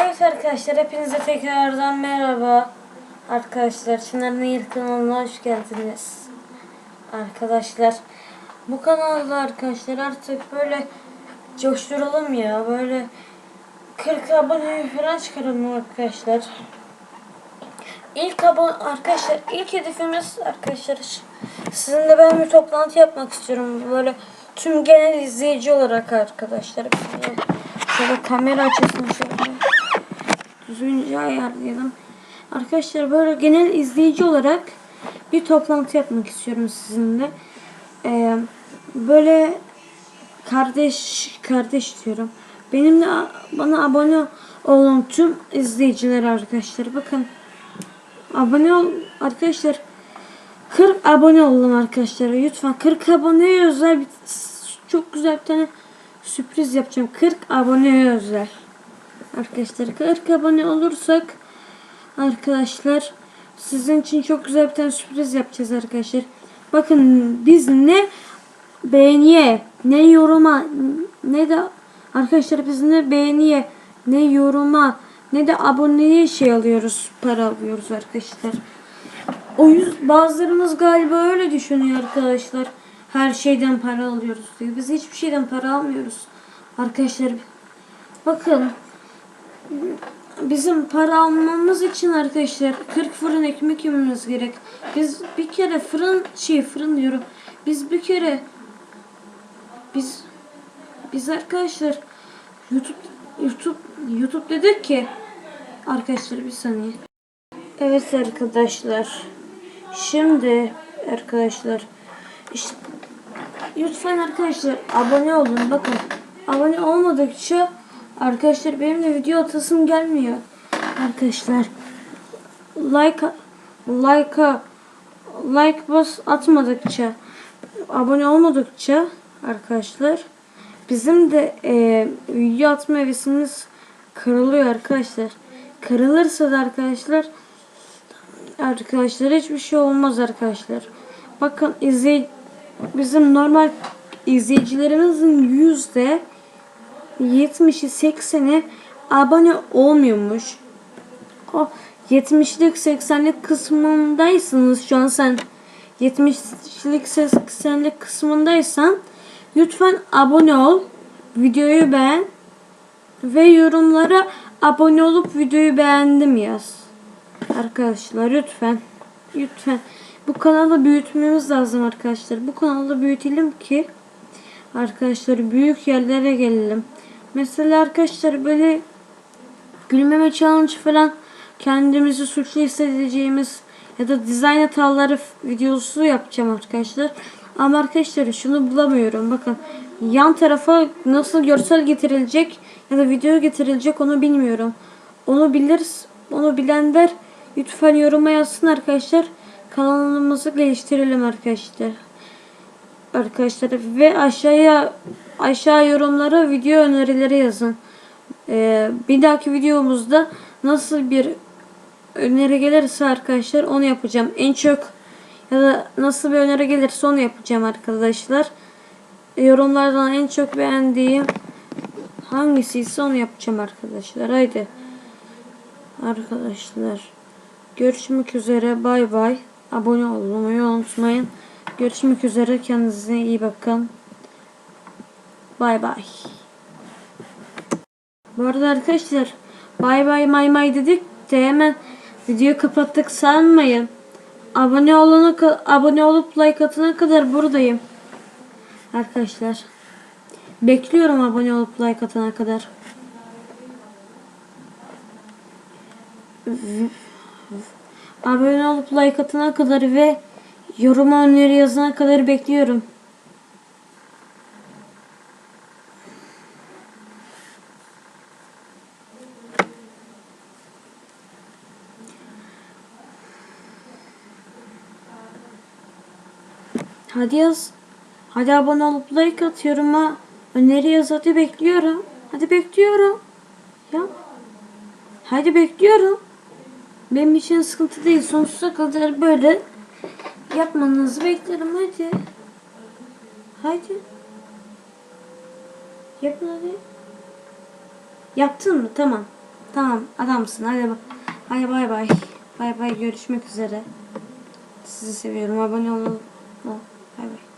Evet arkadaşlar hepinize tekrardan merhaba. Arkadaşlar Çınar Nehir kanalına hoş geldiniz. Arkadaşlar bu kanalda arkadaşlar artık böyle coşturalım ya böyle 40 abone falan çıkaralım arkadaşlar. İlk abone arkadaşlar ilk hedefimiz arkadaşlar sizinle ben bir toplantı yapmak istiyorum böyle tüm genel izleyici olarak arkadaşlar. Şöyle kamera açısını şöyle düzgünce ayarlayalım. Arkadaşlar böyle genel izleyici olarak bir toplantı yapmak istiyorum sizinle. Ee, böyle kardeş kardeş diyorum. Benimle bana abone olan tüm izleyiciler arkadaşlar. Bakın abone ol arkadaşlar 40 abone oldum arkadaşlar. Lütfen 40 aboneye özel bir çok güzel bir tane sürpriz yapacağım. 40 aboneye özel. Arkadaşlar 40 abone olursak arkadaşlar sizin için çok güzel bir tane sürpriz yapacağız arkadaşlar. Bakın biz ne beğeniye ne yoruma ne de arkadaşlar biz ne beğeniye ne yoruma ne de aboneye şey alıyoruz para alıyoruz arkadaşlar. O yüzden bazılarımız galiba öyle düşünüyor arkadaşlar. Her şeyden para alıyoruz diyor. Biz hiçbir şeyden para almıyoruz. Arkadaşlar bakın bizim para almamız için arkadaşlar 40 fırın ekmek yememiz gerek. Biz bir kere fırın şey fırın diyorum. Biz bir kere biz biz arkadaşlar YouTube YouTube YouTube dedik ki arkadaşlar bir saniye. Evet arkadaşlar. Şimdi arkadaşlar işte lütfen arkadaşlar abone olun. Bakın abone olmadıkça arkadaşlar benim de video atasım gelmiyor. Arkadaşlar like like like bas atmadıkça abone olmadıkça arkadaşlar bizim de e, video atma hevesimiz kırılıyor arkadaşlar. Kırılırsa da arkadaşlar arkadaşlar hiçbir şey olmaz arkadaşlar. Bakın izley bizim normal izleyicilerimizin yüzde 70'i 80'i abone olmuyormuş. O 70'lik 80'lik kısmındaysınız şu an sen 70'lik 80'lik kısmındaysan lütfen abone ol. Videoyu beğen ve yorumlara abone olup videoyu beğendim yaz. Arkadaşlar lütfen lütfen bu kanalı büyütmemiz lazım arkadaşlar. Bu kanalı büyütelim ki arkadaşlar büyük yerlere gelelim. Mesela arkadaşlar böyle gülmeme challenge falan kendimizi suçlu hissedeceğimiz ya da dizayn hataları videosu yapacağım arkadaşlar. Ama arkadaşlar şunu bulamıyorum. Bakın yan tarafa nasıl görsel getirilecek ya da video getirilecek onu bilmiyorum. Onu biliriz. Onu bilenler lütfen yoruma yazsın arkadaşlar. Kanalımızı geliştirelim arkadaşlar. Arkadaşlar ve aşağıya aşağı yorumlara video önerileri yazın. Ee, bir dahaki videomuzda nasıl bir öneri gelirse arkadaşlar onu yapacağım. En çok ya da nasıl bir öneri gelirse onu yapacağım arkadaşlar. Yorumlardan en çok beğendiğim hangisi ise onu yapacağım arkadaşlar. Haydi. Arkadaşlar. Görüşmek üzere. Bay bay. Abone olmayı unutmayın. Görüşmek üzere. Kendinize iyi bakın. Bay bay. Bu arada arkadaşlar bay bay may may dedik de hemen videoyu kapattık sanmayın. Abone olana abone olup like atana kadar buradayım. Arkadaşlar. Bekliyorum abone olup like atana kadar. Abone olup like atana kadar ve yoruma öneri yazana kadar bekliyorum. Hadi yaz. Hadi abone olup like atıyorum ha. Öneri yaz hadi bekliyorum. Hadi bekliyorum. Ya. Hadi bekliyorum. Benim için sıkıntı değil. Sonsuza kadar böyle yapmanızı beklerim hadi. Hadi. Yapın hadi. Yaptın mı? Tamam. Tamam adamsın. Hadi. Hadi bay bay. Bay bay görüşmek üzere. Sizi seviyorum. Abone olun. Bay bay.